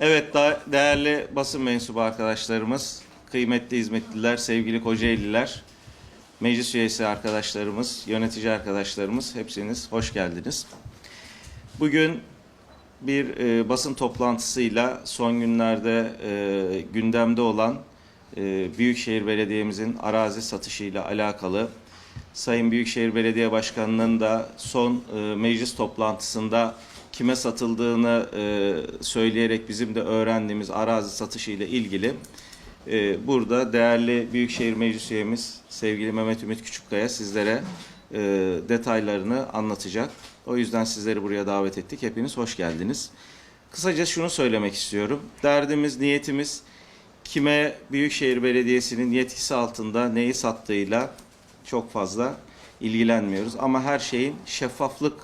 Evet değerli basın mensubu arkadaşlarımız, kıymetli hizmetliler, sevgili Kocaeliler, meclis üyesi arkadaşlarımız, yönetici arkadaşlarımız hepsiniz hoş geldiniz. Bugün bir e, basın toplantısıyla son günlerde e, gündemde olan e, Büyükşehir Belediye'mizin arazi satışıyla alakalı Sayın Büyükşehir Belediye Başkanı'nın da son e, meclis toplantısında kime satıldığını e, söyleyerek bizim de öğrendiğimiz arazi satışıyla ilgili e, burada değerli Büyükşehir Meclis üyemiz sevgili Mehmet Ümit Küçükkaya sizlere e, detaylarını anlatacak. O yüzden sizleri buraya davet ettik. Hepiniz hoş geldiniz. Kısaca şunu söylemek istiyorum. Derdimiz, niyetimiz kime Büyükşehir Belediyesi'nin yetkisi altında neyi sattığıyla çok fazla ilgilenmiyoruz. Ama her şeyin şeffaflık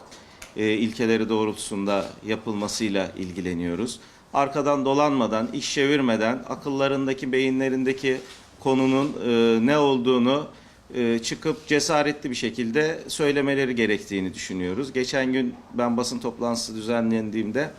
e, ilkeleri doğrultusunda yapılmasıyla ilgileniyoruz. Arkadan dolanmadan, iş çevirmeden, akıllarındaki, beyinlerindeki konunun e, ne olduğunu e, çıkıp cesaretli bir şekilde söylemeleri gerektiğini düşünüyoruz. Geçen gün ben basın toplantısı düzenlendiğimde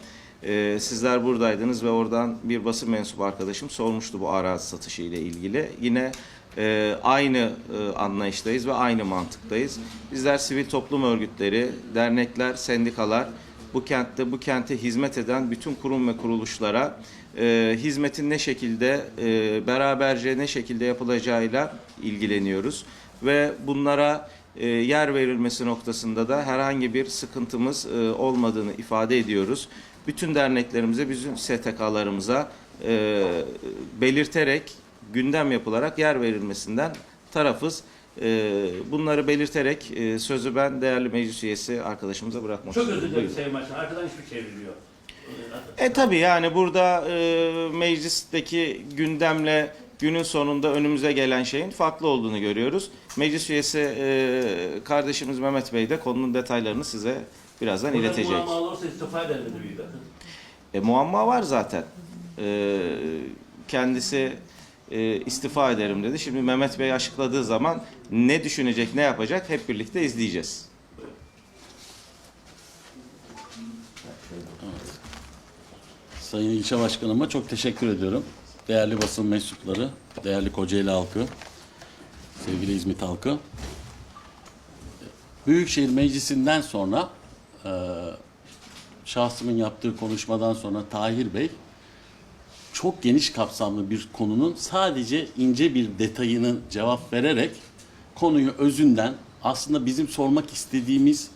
e, sizler buradaydınız ve oradan bir basın mensubu arkadaşım sormuştu bu arazi satışı ile ilgili. Yine e, aynı e, anlayıştayız ve aynı mantıktayız. Bizler sivil toplum örgütleri, dernekler, sendikalar bu kentte bu kente hizmet eden bütün kurum ve kuruluşlara e, hizmetin ne şekilde e, beraberce ne şekilde yapılacağıyla ilgileniyoruz ve bunlara e, yer verilmesi noktasında da herhangi bir sıkıntımız e, olmadığını ifade ediyoruz. Bütün derneklerimize, bütün STK'larımıza e, belirterek gündem yapılarak yer verilmesinden tarafız. E, bunları belirterek e, sözü ben değerli meclis üyesi arkadaşımıza bırakmak Çok istiyorum. özür dilerim. Sayın Başkan. Arkadan ismi çevriliyor. E tabii yani burada e, meclisteki gündemle günün sonunda önümüze gelen şeyin farklı olduğunu görüyoruz. Meclis üyesi e, kardeşimiz Mehmet Bey de konunun detaylarını size birazdan Burada iletecek. muamma olursa istifa eder bakın. E, muamma var zaten. E, kendisi e, istifa ederim dedi. Şimdi Mehmet Bey açıkladığı zaman ne düşünecek, ne yapacak hep birlikte izleyeceğiz. Sayın İlçe Başkanıma çok teşekkür ediyorum. Değerli basın mensupları, değerli Kocaeli halkı, sevgili İzmit halkı. Büyükşehir Meclisi'nden sonra e, şahsımın yaptığı konuşmadan sonra Tahir Bey çok geniş kapsamlı bir konunun sadece ince bir detayının cevap vererek konuyu özünden aslında bizim sormak istediğimiz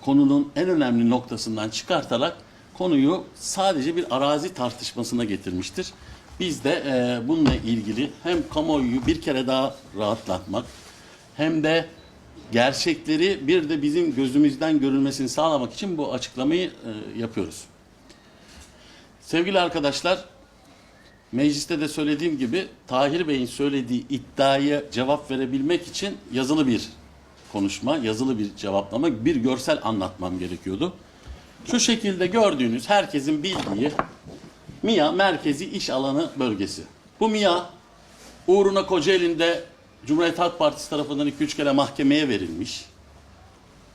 konunun en önemli noktasından çıkartarak konuyu sadece bir arazi tartışmasına getirmiştir. Biz de e, bununla ilgili hem kamuoyu bir kere daha rahatlatmak hem de gerçekleri bir de bizim gözümüzden görülmesini sağlamak için bu açıklamayı e, yapıyoruz. Sevgili arkadaşlar, mecliste de söylediğim gibi Tahir Bey'in söylediği iddiaya cevap verebilmek için yazılı bir konuşma, yazılı bir cevaplama, bir görsel anlatmam gerekiyordu. Şu şekilde gördüğünüz herkesin bildiği MİA Merkezi İş Alanı Bölgesi. Bu MİA uğruna Kocaeli'nde Cumhuriyet Halk Partisi tarafından 2-3 kere mahkemeye verilmiş.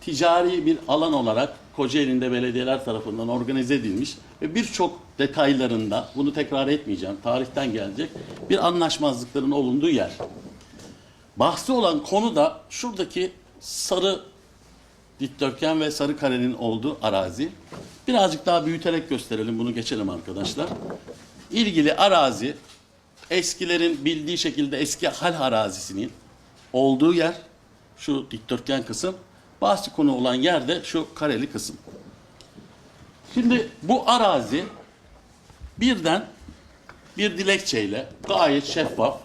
Ticari bir alan olarak Kocaeli'nde belediyeler tarafından organize edilmiş ve birçok detaylarında bunu tekrar etmeyeceğim. Tarihten gelecek bir anlaşmazlıkların olunduğu yer. Bahsi olan konu da şuradaki sarı dikdörtgen ve sarı karenin olduğu arazi. Birazcık daha büyüterek gösterelim bunu geçelim arkadaşlar. İlgili arazi eskilerin bildiği şekilde eski hal arazisinin olduğu yer şu dikdörtgen kısım. Bahsi konu olan yerde şu kareli kısım. Şimdi bu arazi birden bir dilekçeyle gayet şeffaf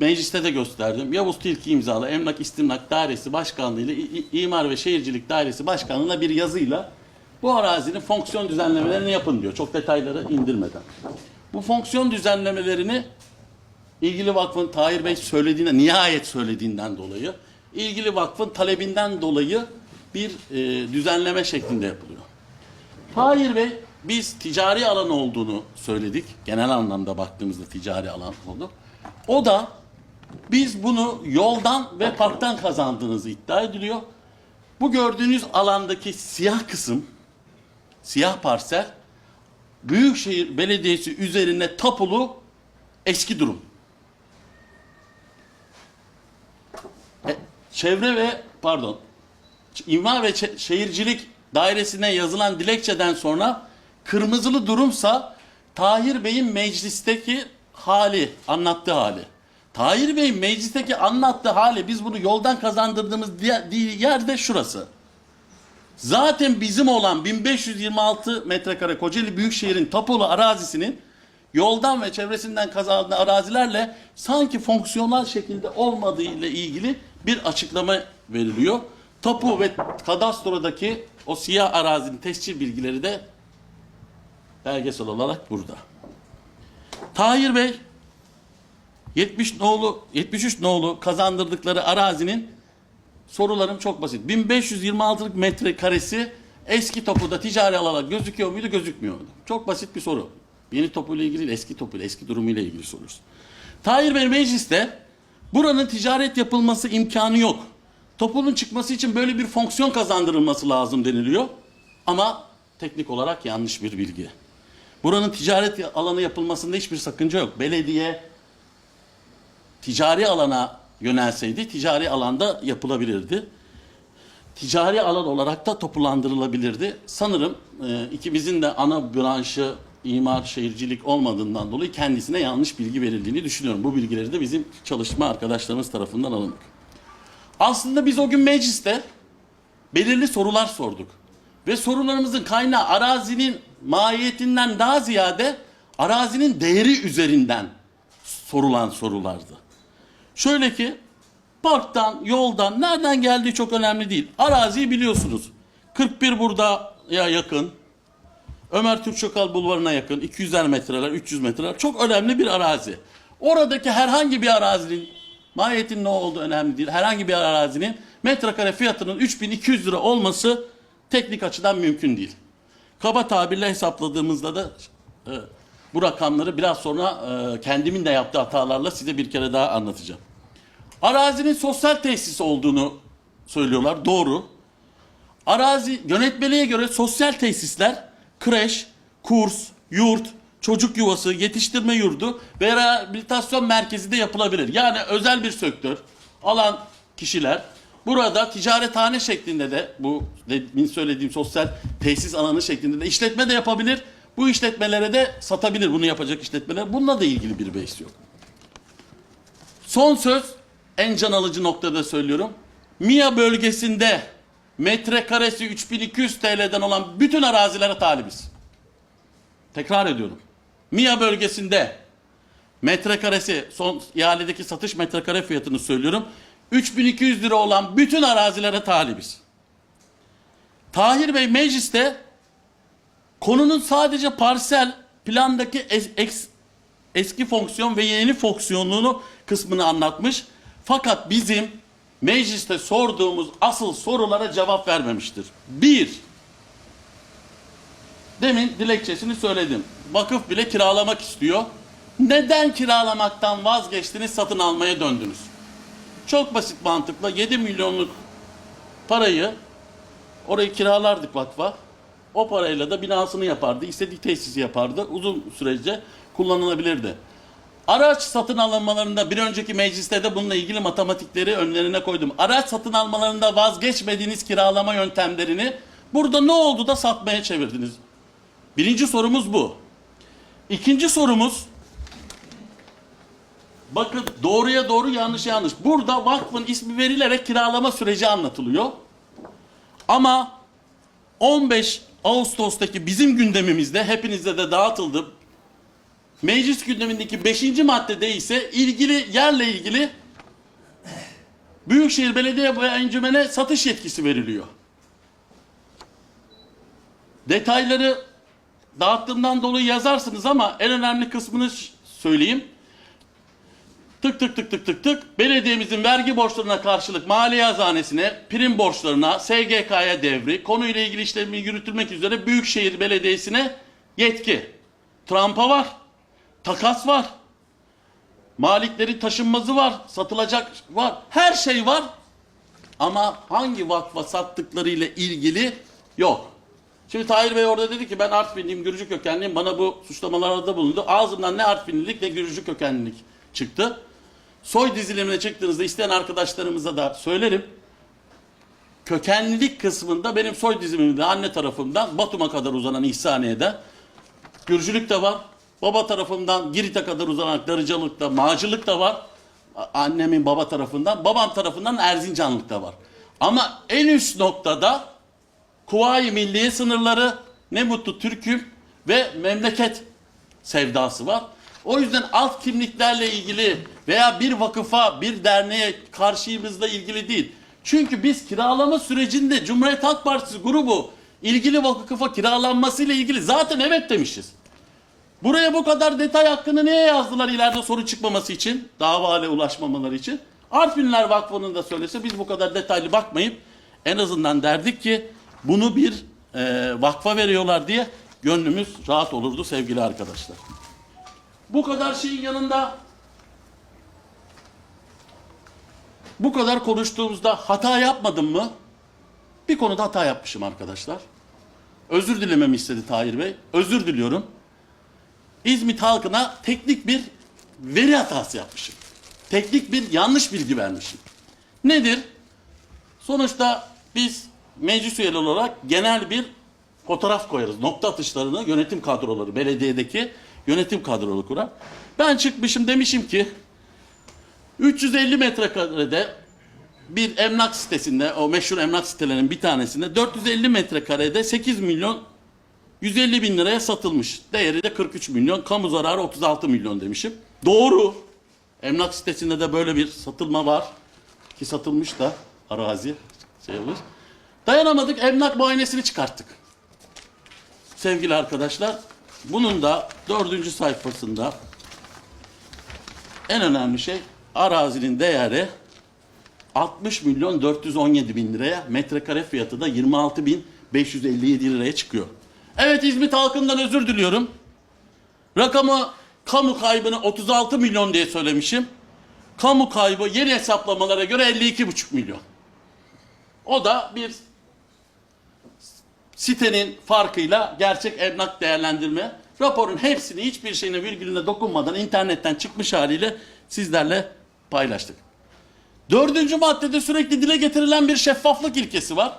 mecliste de gösterdim. Yavuz Tilki imzalı Emlak İstimlak Dairesi Başkanlığı ile İmar ve Şehircilik Dairesi Başkanlığı'na bir yazıyla bu arazinin fonksiyon düzenlemelerini yapın diyor. Çok detayları indirmeden. Bu fonksiyon düzenlemelerini ilgili vakfın Tahir Bey söylediğine, nihayet söylediğinden dolayı, ilgili vakfın talebinden dolayı bir e, düzenleme şeklinde yapılıyor. Tahir Bey, biz ticari alan olduğunu söyledik. Genel anlamda baktığımızda ticari alan oldu. O da biz bunu yoldan ve parktan kazandığınızı iddia ediliyor. Bu gördüğünüz alandaki siyah kısım siyah parsel Büyükşehir Belediyesi üzerine tapulu eski durum. E, çevre ve pardon İmar ve Şehircilik Dairesi'ne yazılan dilekçeden sonra kırmızılı durumsa Tahir Bey'in meclisteki hali, anlattığı hali. Tahir Bey'in meclisteki anlattığı hali biz bunu yoldan kazandırdığımız diye- diye yerde şurası. Zaten bizim olan 1526 metrekare Kocaeli Büyükşehir'in tapulu arazisinin yoldan ve çevresinden kazandığı arazilerle sanki fonksiyonel şekilde olmadığı ile ilgili bir açıklama veriliyor. Tapu ve kadastrodaki o siyah arazinin tescil bilgileri de belgesel olarak burada. Tahir Bey 70 nolu 73 nolu kazandırdıkları arazinin sorularım çok basit. 1526'lık metrekaresi eski topuda ticari alarak gözüküyor muydu, gözükmüyor muydu? Çok basit bir soru. Yeni topuyla ilgili değil, eski topuyla, eski durumuyla ilgili soruyoruz. Tahir Bey mecliste buranın ticaret yapılması imkanı yok. Topunun çıkması için böyle bir fonksiyon kazandırılması lazım deniliyor. Ama teknik olarak yanlış bir bilgi. Buranın ticaret alanı yapılmasında hiçbir sakınca yok. Belediye ticari alana yönelseydi ticari alanda yapılabilirdi. Ticari alan olarak da topulandırılabilirdi. Sanırım e, ikimizin de ana branşı imar şehircilik olmadığından dolayı kendisine yanlış bilgi verildiğini düşünüyorum. Bu bilgileri de bizim çalışma arkadaşlarımız tarafından alındık. Aslında biz o gün mecliste belirli sorular sorduk. Ve sorularımızın kaynağı arazinin mahiyetinden daha ziyade arazinin değeri üzerinden sorulan sorulardı. Şöyle ki parktan, yoldan, nereden geldiği çok önemli değil. Araziyi biliyorsunuz. 41 burada ya yakın. Ömer Türkçokal Bulvarı'na yakın. 200'er metreler, 300 metreler. Çok önemli bir arazi. Oradaki herhangi bir arazinin mahiyetinin ne olduğu önemli değil. Herhangi bir arazinin metrekare fiyatının 3200 lira olması teknik açıdan mümkün değil. Kaba tabirle hesapladığımızda da e, bu rakamları biraz sonra e, kendimin de yaptığı hatalarla size bir kere daha anlatacağım. Arazinin sosyal tesis olduğunu söylüyorlar. Doğru. Arazi yönetmeliğe göre sosyal tesisler kreş, kurs, yurt, çocuk yuvası, yetiştirme yurdu ve rehabilitasyon merkezi de yapılabilir. Yani özel bir sektör alan kişiler burada ticarethane şeklinde de bu demin söylediğim sosyal tesis alanı şeklinde de işletme de yapabilir. Bu işletmelere de satabilir bunu yapacak işletmeler. Bununla da ilgili bir beis yok. Son söz en can alıcı noktada söylüyorum. MİA bölgesinde metrekaresi 3200 TL'den olan bütün arazilere talibiz. Tekrar ediyorum. MİA bölgesinde metrekaresi son ihaledeki satış metrekare fiyatını söylüyorum. 3200 lira olan bütün arazilere talibiz. Tahir Bey mecliste konunun sadece parsel plandaki es- eks- eski fonksiyon ve yeni fonksiyonluğunu kısmını anlatmış. Fakat bizim mecliste sorduğumuz asıl sorulara cevap vermemiştir. Bir, demin dilekçesini söyledim. Vakıf bile kiralamak istiyor. Neden kiralamaktan vazgeçtiniz, satın almaya döndünüz? Çok basit mantıkla 7 milyonluk parayı orayı kiralardık vakfa. O parayla da binasını yapardı, istediği tesisi yapardı. Uzun sürece kullanılabilirdi. Araç satın alınmalarında bir önceki mecliste de bununla ilgili matematikleri önlerine koydum. Araç satın almalarında vazgeçmediğiniz kiralama yöntemlerini burada ne oldu da satmaya çevirdiniz? Birinci sorumuz bu. İkinci sorumuz bakın doğruya doğru yanlış yanlış. Burada vakfın ismi verilerek kiralama süreci anlatılıyor. Ama 15 Ağustos'taki bizim gündemimizde hepinize de dağıtıldı. Meclis gündemindeki 5. maddede ise ilgili yerle ilgili Büyükşehir Belediye Encümene satış yetkisi veriliyor. Detayları dağıttığımdan dolayı yazarsınız ama en önemli kısmını söyleyeyim. Tık tık tık tık tık tık belediyemizin vergi borçlarına karşılık maliye hazanesine, prim borçlarına, SGK'ya devri, konuyla ilgili işlemi yürütülmek üzere Büyükşehir Belediyesi'ne yetki. Trump'a var. Takas var. Maliklerin taşınmazı var. Satılacak var. Her şey var. Ama hangi vakfa sattıkları ile ilgili yok. Şimdi Tahir Bey orada dedi ki ben Artvinliyim, Gürcü kökenliyim. Bana bu suçlamalarda bulundu. Ağzımdan ne Artvinlilik ne Gürcü kökenlilik çıktı. Soy dizilimine çıktığınızda isteyen arkadaşlarımıza da söylerim. Kökenlilik kısmında benim soy dizilimimde anne tarafımdan Batum'a kadar uzanan İhsaniye'de Gürcülük de var. Baba tarafından Girit'e kadar uzanan Darıcalık da, Mağcılık da var. Annemin baba tarafından, babam tarafından Erzincanlık da var. Ama en üst noktada Kuvayi Milliye sınırları, ne mutlu Türk'üm ve memleket sevdası var. O yüzden alt kimliklerle ilgili veya bir vakıfa, bir derneğe karşıyımızla ilgili değil. Çünkü biz kiralama sürecinde Cumhuriyet Halk Partisi grubu ilgili vakıfa kiralanmasıyla ilgili zaten evet demişiz. Buraya bu kadar detay hakkını niye yazdılar ileride soru çıkmaması için, davale ulaşmamaları için? Artvinler Vakfı'nın da söylese biz bu kadar detaylı bakmayıp en azından derdik ki bunu bir e, vakfa veriyorlar diye gönlümüz rahat olurdu sevgili arkadaşlar. Bu kadar şeyin yanında bu kadar konuştuğumuzda hata yapmadım mı? Bir konuda hata yapmışım arkadaşlar. Özür dilememi istedi Tahir Bey. Özür diliyorum. İzmit halkına teknik bir veri hatası yapmışım. Teknik bir yanlış bilgi vermişim. Nedir? Sonuçta biz meclis üyeleri olarak genel bir fotoğraf koyarız. Nokta atışlarını yönetim kadroları, belediyedeki yönetim kadroları kurar. Ben çıkmışım demişim ki 350 metrekarede bir emlak sitesinde, o meşhur emlak sitelerinin bir tanesinde 450 metrekarede 8 milyon 150 bin liraya satılmış. Değeri de 43 milyon. Kamu zararı 36 milyon demişim. Doğru. Emlak sitesinde de böyle bir satılma var. Ki satılmış da arazi. Şey olur. Dayanamadık emlak muayenesini çıkarttık. Sevgili arkadaşlar. Bunun da dördüncü sayfasında en önemli şey arazinin değeri 60 milyon 417 bin liraya metrekare fiyatı da 26 bin 557 liraya çıkıyor. Evet İzmit halkından özür diliyorum. Rakamı kamu kaybını 36 milyon diye söylemişim. Kamu kaybı yeni hesaplamalara göre 52,5 milyon. O da bir sitenin farkıyla gerçek emlak değerlendirme. Raporun hepsini hiçbir şeyine virgülüne dokunmadan internetten çıkmış haliyle sizlerle paylaştık. Dördüncü maddede sürekli dile getirilen bir şeffaflık ilkesi var.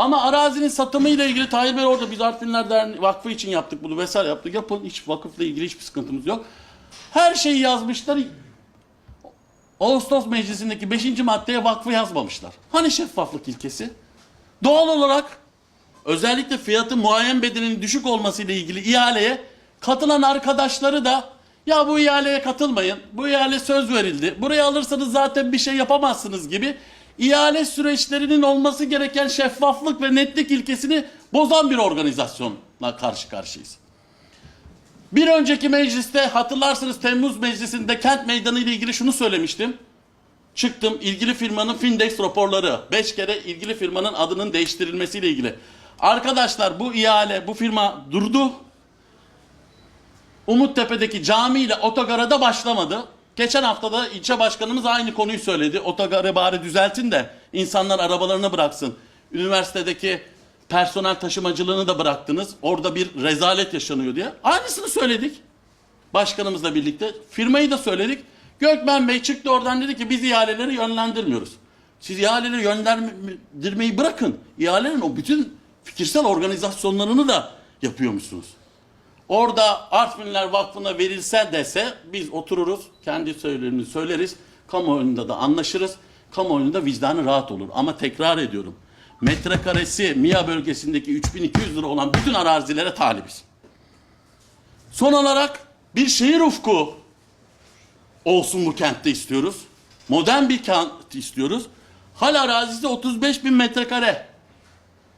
Ama arazinin satımı ile ilgili Tahir Bey orada biz Artvinler Vakfı için yaptık bunu vesaire yaptık. Yapın hiç vakıfla ilgili hiçbir sıkıntımız yok. Her şeyi yazmışlar. Ağustos Meclisi'ndeki 5. maddeye vakfı yazmamışlar. Hani şeffaflık ilkesi? Doğal olarak özellikle fiyatı muayyen bedelinin düşük olması ile ilgili ihaleye katılan arkadaşları da ya bu ihaleye katılmayın. Bu ihale söz verildi. Burayı alırsanız zaten bir şey yapamazsınız gibi ihale süreçlerinin olması gereken şeffaflık ve netlik ilkesini bozan bir organizasyonla karşı karşıyayız. Bir önceki mecliste hatırlarsınız Temmuz Meclisi'nde kent meydanı ile ilgili şunu söylemiştim. Çıktım ilgili firmanın Findex raporları. Beş kere ilgili firmanın adının değiştirilmesiyle ilgili. Arkadaşlar bu ihale, bu firma durdu. Umuttepe'deki cami ile otogara da başlamadı. Geçen hafta da ilçe başkanımız aynı konuyu söyledi. Otogarı bari düzeltin de insanlar arabalarını bıraksın. Üniversitedeki personel taşımacılığını da bıraktınız. Orada bir rezalet yaşanıyor diye. Aynısını söyledik. Başkanımızla birlikte. Firmayı da söyledik. Gökmen Bey çıktı oradan dedi ki biz ihaleleri yönlendirmiyoruz. Siz ihaleleri yönlendirmeyi bırakın. İhalelerin o bütün fikirsel organizasyonlarını da yapıyormuşsunuz. Orada Artvinler Vakfı'na verilse dese biz otururuz, kendi söylerimizi söyleriz, kamuoyunda da anlaşırız, kamuoyunda vicdanı rahat olur. Ama tekrar ediyorum, metrekaresi MİA bölgesindeki 3200 lira olan bütün arazilere talibiz. Son olarak bir şehir ufku olsun bu kentte istiyoruz. Modern bir kent istiyoruz. Hal arazisi 35 bin metrekare.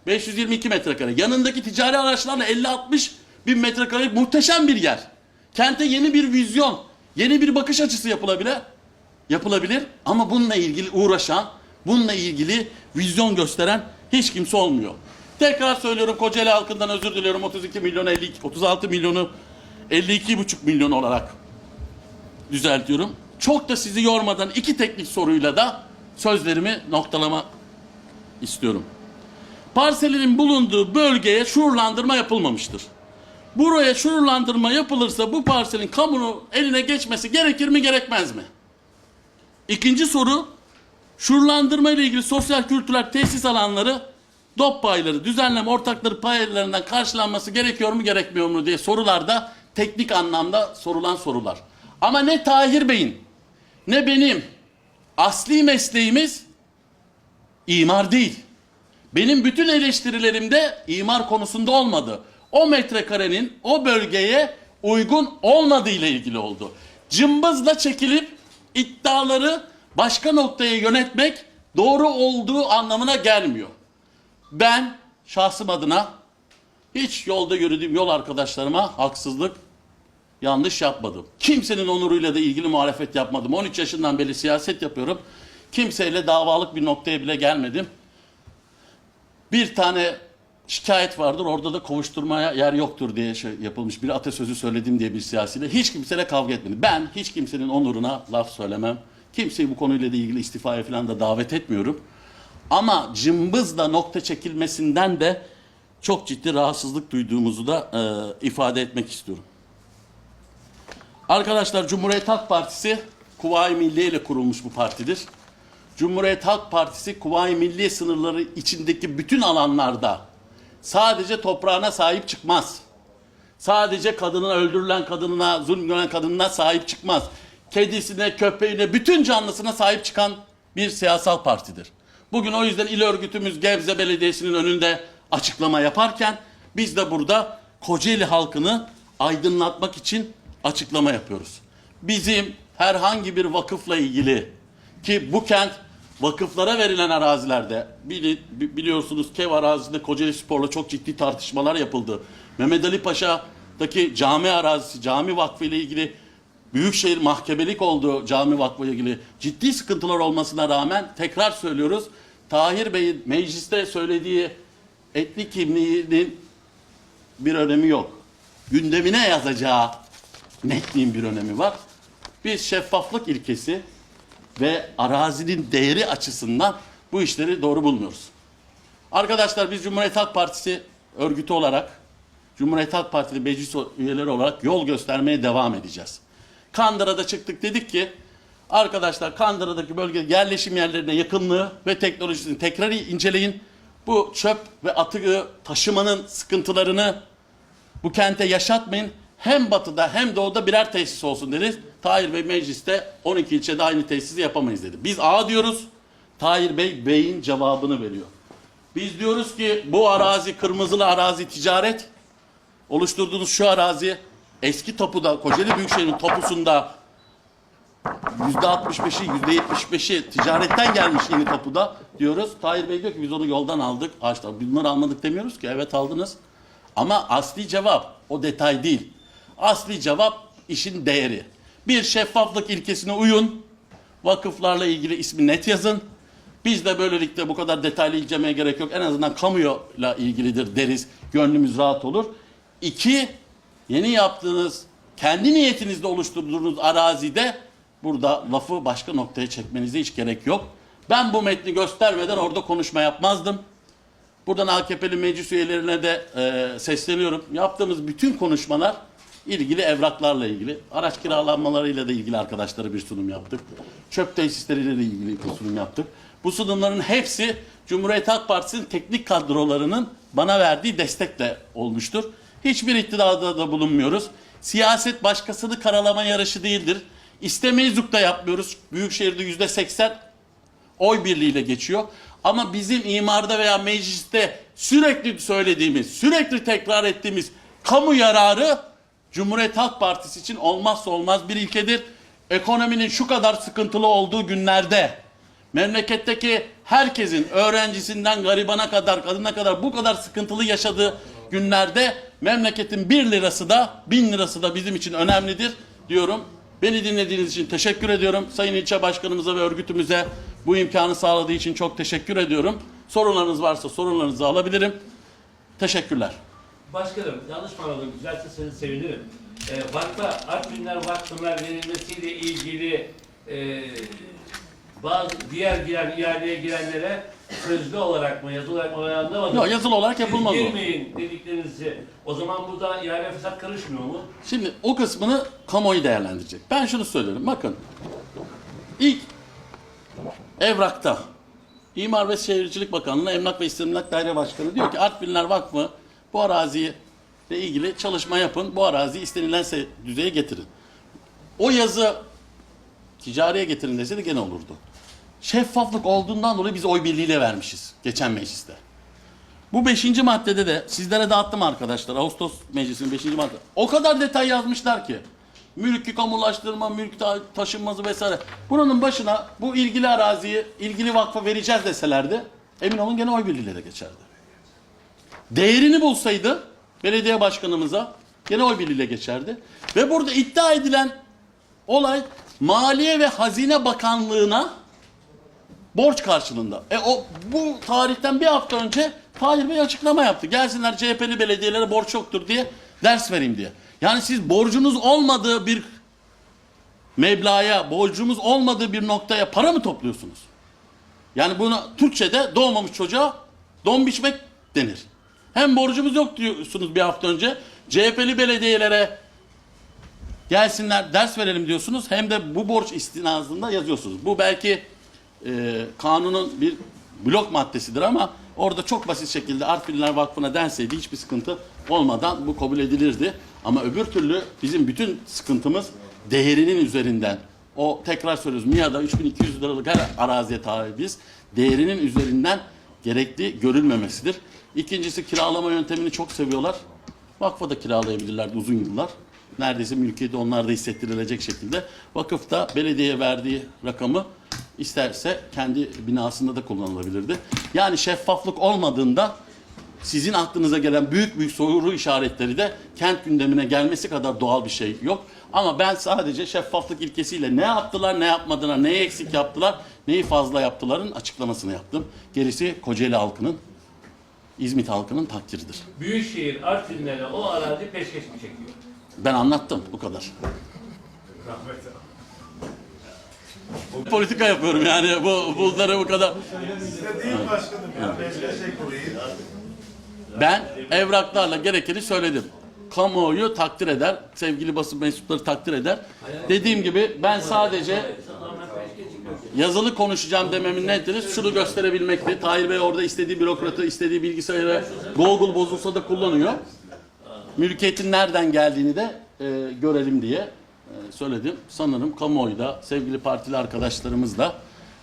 522 metrekare. Yanındaki ticari araçlarla 50-60 bin metrekare muhteşem bir yer. Kente yeni bir vizyon, yeni bir bakış açısı yapılabilir. Yapılabilir ama bununla ilgili uğraşan, bununla ilgili vizyon gösteren hiç kimse olmuyor. Tekrar söylüyorum Kocaeli halkından özür diliyorum 32 milyon 52, 36 milyonu 52,5 milyon olarak düzeltiyorum. Çok da sizi yormadan iki teknik soruyla da sözlerimi noktalama istiyorum. parselinin bulunduğu bölgeye şuurlandırma yapılmamıştır. Buraya şuurlandırma yapılırsa bu parselin kamunun eline geçmesi gerekir mi gerekmez mi? İkinci soru, şuurlandırma ile ilgili sosyal kültürel tesis alanları DOP payları, düzenleme ortakları paylarından karşılanması gerekiyor mu gerekmiyor mu diye sorularda teknik anlamda sorulan sorular. Ama ne Tahir Bey'in ne benim asli mesleğimiz imar değil. Benim bütün eleştirilerimde imar konusunda olmadı. O metrekarenin o bölgeye uygun olmadığı ile ilgili oldu. Cımbızla çekilip iddiaları başka noktaya yönetmek doğru olduğu anlamına gelmiyor. Ben şahsım adına hiç yolda yürüdüğüm yol arkadaşlarıma haksızlık, yanlış yapmadım. Kimsenin onuruyla da ilgili muhalefet yapmadım. 13 yaşından beri siyaset yapıyorum. Kimseyle davalık bir noktaya bile gelmedim. Bir tane şikayet vardır. Orada da kovuşturmaya yer yoktur diye şey yapılmış bir atasözü söyledim diye bir siyasiyle. Hiç kimseyle kavga etmedim. Ben hiç kimsenin onuruna laf söylemem. Kimseyi bu konuyla da ilgili istifaya falan da davet etmiyorum. Ama cımbızla nokta çekilmesinden de çok ciddi rahatsızlık duyduğumuzu da e, ifade etmek istiyorum. Arkadaşlar Cumhuriyet Halk Partisi Kuvayi Milliye ile kurulmuş bu partidir. Cumhuriyet Halk Partisi Kuvayi Milliye sınırları içindeki bütün alanlarda sadece toprağına sahip çıkmaz. Sadece kadına öldürülen kadınına, zulmülen kadınına sahip çıkmaz. Kedisine, köpeğine, bütün canlısına sahip çıkan bir siyasal partidir. Bugün o yüzden il örgütümüz Gebze Belediyesi'nin önünde açıklama yaparken biz de burada Kocaeli halkını aydınlatmak için açıklama yapıyoruz. Bizim herhangi bir vakıfla ilgili ki bu kent vakıflara verilen arazilerde bili- bi- biliyorsunuz Kev arazisinde Kocaeli Spor'la çok ciddi tartışmalar yapıldı. Mehmet Ali Paşa'daki cami arazisi, cami vakfı ile ilgili Büyükşehir mahkemelik olduğu cami vakfı ile ilgili ciddi sıkıntılar olmasına rağmen tekrar söylüyoruz. Tahir Bey'in mecliste söylediği etnik kimliğinin bir önemi yok. Gündemine yazacağı netliğin bir önemi var. Biz şeffaflık ilkesi ve arazinin değeri açısından bu işleri doğru bulmuyoruz. Arkadaşlar biz Cumhuriyet Halk Partisi örgütü olarak, Cumhuriyet Halk Partili meclis üyeleri olarak yol göstermeye devam edeceğiz. Kandıra'da çıktık dedik ki, arkadaşlar Kandıra'daki bölge yerleşim yerlerine yakınlığı ve teknolojisini tekrar inceleyin. Bu çöp ve atığı taşımanın sıkıntılarını bu kente yaşatmayın. Hem batıda hem doğuda birer tesis olsun dedi. Tahir Bey mecliste 12 ilçede aynı tesisi yapamayız dedi. Biz A diyoruz. Tahir Bey Bey'in cevabını veriyor. Biz diyoruz ki bu arazi kırmızılı arazi ticaret. Oluşturduğunuz şu arazi eski tapuda Kocaeli Büyükşehir'in tapusunda %65'i %75'i ticaretten gelmiş yeni tapuda diyoruz. Tahir Bey diyor ki biz onu yoldan aldık. Ağaçlar. Bunları almadık demiyoruz ki. Evet aldınız. Ama asli cevap o detay değil. Asli cevap işin değeri. Bir şeffaflık ilkesine uyun. Vakıflarla ilgili ismi net yazın. Biz de böylelikle bu kadar detaylı incelemeye gerek yok. En azından kamuyla ilgilidir deriz. Gönlümüz rahat olur. İki, yeni yaptığınız, kendi niyetinizle oluşturduğunuz arazide burada lafı başka noktaya çekmenize hiç gerek yok. Ben bu metni göstermeden orada konuşma yapmazdım. Buradan AKP'li meclis üyelerine de e, sesleniyorum. Yaptığımız bütün konuşmalar ilgili evraklarla ilgili. Araç kiralanmalarıyla da ilgili arkadaşlara bir sunum yaptık. Çöp tesisleriyle de ilgili bir sunum yaptık. Bu sunumların hepsi Cumhuriyet Halk Partisi'nin teknik kadrolarının bana verdiği destekle olmuştur. Hiçbir iddiada da bulunmuyoruz. Siyaset başkasını karalama yarışı değildir. İstemeyizlik da yapmıyoruz. Büyükşehir'de yüzde seksen oy birliğiyle geçiyor. Ama bizim imarda veya mecliste sürekli söylediğimiz, sürekli tekrar ettiğimiz kamu yararı Cumhuriyet Halk Partisi için olmazsa olmaz bir ilkedir. Ekonominin şu kadar sıkıntılı olduğu günlerde memleketteki herkesin öğrencisinden garibana kadar kadına kadar bu kadar sıkıntılı yaşadığı günlerde memleketin bir lirası da bin lirası da bizim için önemlidir diyorum. Beni dinlediğiniz için teşekkür ediyorum. Sayın ilçe başkanımıza ve örgütümüze bu imkanı sağladığı için çok teşekkür ediyorum. Sorunlarınız varsa sorunlarınızı alabilirim. Teşekkürler. Başkanım yanlış mı anladım? Düzeltirseniz sevinirim. E, vakfa, Artvinler Vakfı'na verilmesiyle ilgili e, bazı diğer giren ihaleye girenlere sözlü olarak mı yazılı olarak mı ben anlamadım. Yok yazılı olarak yapılmaz Siz o. girmeyin dediklerinizi o zaman burada ihale fesat karışmıyor mu? Şimdi o kısmını kamuoyu değerlendirecek. Ben şunu söylerim. Bakın. ilk evrakta İmar ve Şehircilik Bakanlığı'na Emlak ve İstimlak Daire Başkanı diyor ki Artvinler Vakfı bu araziye ile ilgili çalışma yapın. Bu araziyi istenilen düzeye getirin. O yazı ticariye getirin deseydi gene olurdu. Şeffaflık olduğundan dolayı biz oy birliğiyle vermişiz geçen mecliste. Bu beşinci maddede de sizlere dağıttım arkadaşlar. Ağustos meclisinin beşinci madde. O kadar detay yazmışlar ki. Mülkü kamulaştırma, mülk ta- taşınmazı vesaire. Buranın başına bu ilgili araziyi ilgili vakfa vereceğiz deselerdi emin olun gene oy birliğiyle de geçerdi. Değerini bulsaydı belediye başkanımıza gene oy birliğiyle geçerdi. Ve burada iddia edilen olay Maliye ve Hazine Bakanlığı'na borç karşılığında. E o bu tarihten bir hafta önce Tahir Bey açıklama yaptı. Gelsinler CHP'li belediyelere borç yoktur diye ders vereyim diye. Yani siz borcunuz olmadığı bir meblağa, borcumuz olmadığı bir noktaya para mı topluyorsunuz? Yani buna Türkçe'de doğmamış çocuğa don biçmek denir. Hem borcumuz yok diyorsunuz bir hafta önce. CHP'li belediyelere gelsinler ders verelim diyorsunuz. Hem de bu borç istinazında yazıyorsunuz. Bu belki e, kanunun bir blok maddesidir ama orada çok basit şekilde Artvinler Vakfı'na denseydi hiçbir sıkıntı olmadan bu kabul edilirdi. Ama öbür türlü bizim bütün sıkıntımız değerinin üzerinden. O tekrar söylüyoruz MİA'da 3200 liralık her araziye tabiiz. Değerinin üzerinden gerekli görülmemesidir. İkincisi kiralama yöntemini çok seviyorlar. Vakfa da kiralayabilirlerdi uzun yıllar. Neredeyse mülkiyeti onlarda hissettirilecek şekilde. Vakıf da belediyeye verdiği rakamı isterse kendi binasında da kullanılabilirdi. Yani şeffaflık olmadığında sizin aklınıza gelen büyük büyük soru işaretleri de kent gündemine gelmesi kadar doğal bir şey yok. Ama ben sadece şeffaflık ilkesiyle ne yaptılar, ne yapmadılar, neyi eksik yaptılar, neyi fazla yaptıların açıklamasını yaptım. Gerisi Kocaeli halkının, İzmit halkının takdiridir. Büyükşehir Artvinlere o arazi peşkeş mi çekiyor? Ben anlattım bu kadar. Politika yapıyorum yani bu bunları bu kadar. Size değil başkanım ya. Ben evraklarla gerekeni söyledim. Kamuoyu takdir eder, sevgili basın mensupları takdir eder. Dediğim gibi ben sadece yazılı konuşacağım dememin nedir? Şunu gösterebilmekti. Tahir Bey orada istediği bürokratı, istediği bilgisayarı Google bozulsa da kullanıyor. Mülkiyetin nereden geldiğini de e, görelim diye e, söyledim. Sanırım kamuoyu da, sevgili partili arkadaşlarımız da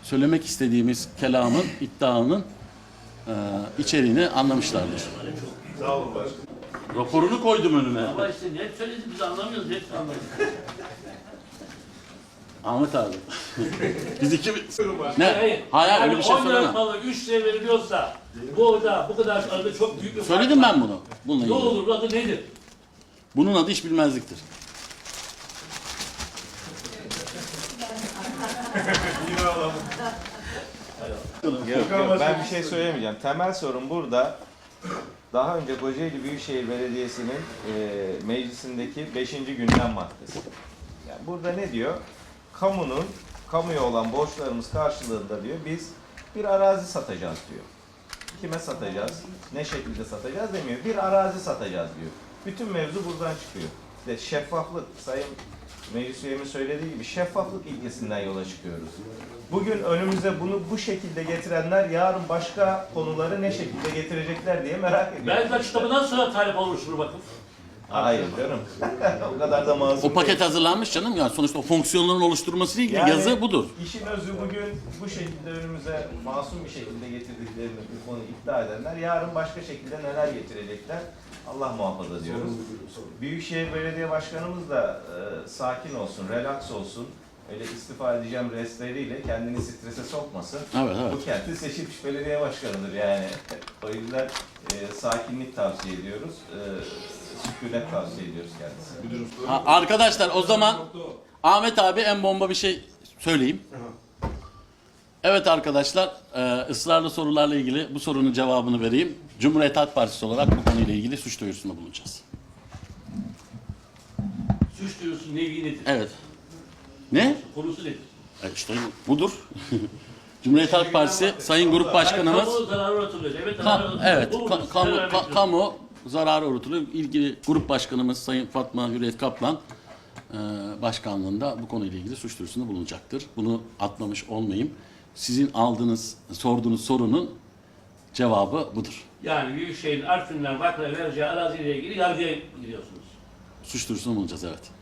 söylemek istediğimiz kelamın, iddianın e, içeriğini anlamışlardır. Sağ olun başkanım. Raporunu koydum önüme. Ama işte hep söyledik biz anlamıyoruz, hep anlamıyoruz. Ahmet abi. Biz iki... Ne? Hayır, Hayır, yani öyle bir şey 10 lira söyleme. malı 3 liraya veriliyorsa burada bu kadar arada çok büyük bir fark Söyledim var. ben bunu. Bununla Ne ilgili. olur adı nedir? Bunun adı iş bilmezliktir. Yine alalım. Yok, yok, ben bir şey söylemeyeceğim. Temel sorun burada daha önce Kocaeli Büyükşehir Belediyesi'nin e, meclisindeki 5. gündem maddesi. Yani burada ne diyor? Kamunun, kamuya olan borçlarımız karşılığında diyor biz bir arazi satacağız diyor. Kime satacağız? Ne şekilde satacağız demiyor. Bir arazi satacağız diyor. Bütün mevzu buradan çıkıyor. İşte şeffaflık, Sayın Meclis üyemin söylediği gibi şeffaflık ilkesinden yola çıkıyoruz. Bugün önümüze bunu bu şekilde getirenler yarın başka konuları ne şekilde getirecekler diye merak ediyorum. Belki açıklamadan sonra talep olmuş bu vakıf. Hayır canım. o kadar da masum O paket hazırlanmış canım. Yani sonuçta o fonksiyonların oluşturulması ile ilgili Yani yazı budur. İşin özü bugün bu şekilde önümüze masum bir şekilde getirdiklerini bu konu iddia edenler yarın başka şekilde neler getirecekler Allah muhafaza diyoruz. Büyükşehir Belediye Başkanımız da e, sakin olsun, relax olsun. Öyle istifa edeceğim restleriyle kendini strese sokmasın. Evet evet. Bu kentin seçilmiş belediye başkanıdır yani. O yüzden e, sakinlik tavsiye ediyoruz. E, sükunet tavsiye ediyoruz kendisine. Ha, arkadaşlar o zaman Ahmet abi en bomba bir şey söyleyeyim. Evet arkadaşlar e, ısrarlı sorularla ilgili bu sorunun cevabını vereyim. Cumhuriyet Halk Partisi olarak bu konuyla ilgili suç duyurusunda bulunacağız. Suç duyurusu nevi nedir? Evet. Ne? Konusu nedir? E işte budur. Cumhuriyet Halk Partisi Sayın Grup Başkanımız Kamu zararı uğratılıyor. Evet, Ka- zararı evet, Bu ka- kamu, ka- kamu zararı uğratılıyor. İlgili grup başkanımız Sayın Fatma Hürriyet Kaplan e, başkanlığında bu konuyla ilgili suç duyurusunda bulunacaktır. Bunu atlamış olmayayım. Sizin aldığınız, sorduğunuz sorunun cevabı budur. Yani Büyükşehir'in Artvin'den Bakır'a vereceği araziyle ilgili yargıya gidiyorsunuz. Suç duyurusunda bulunacağız evet.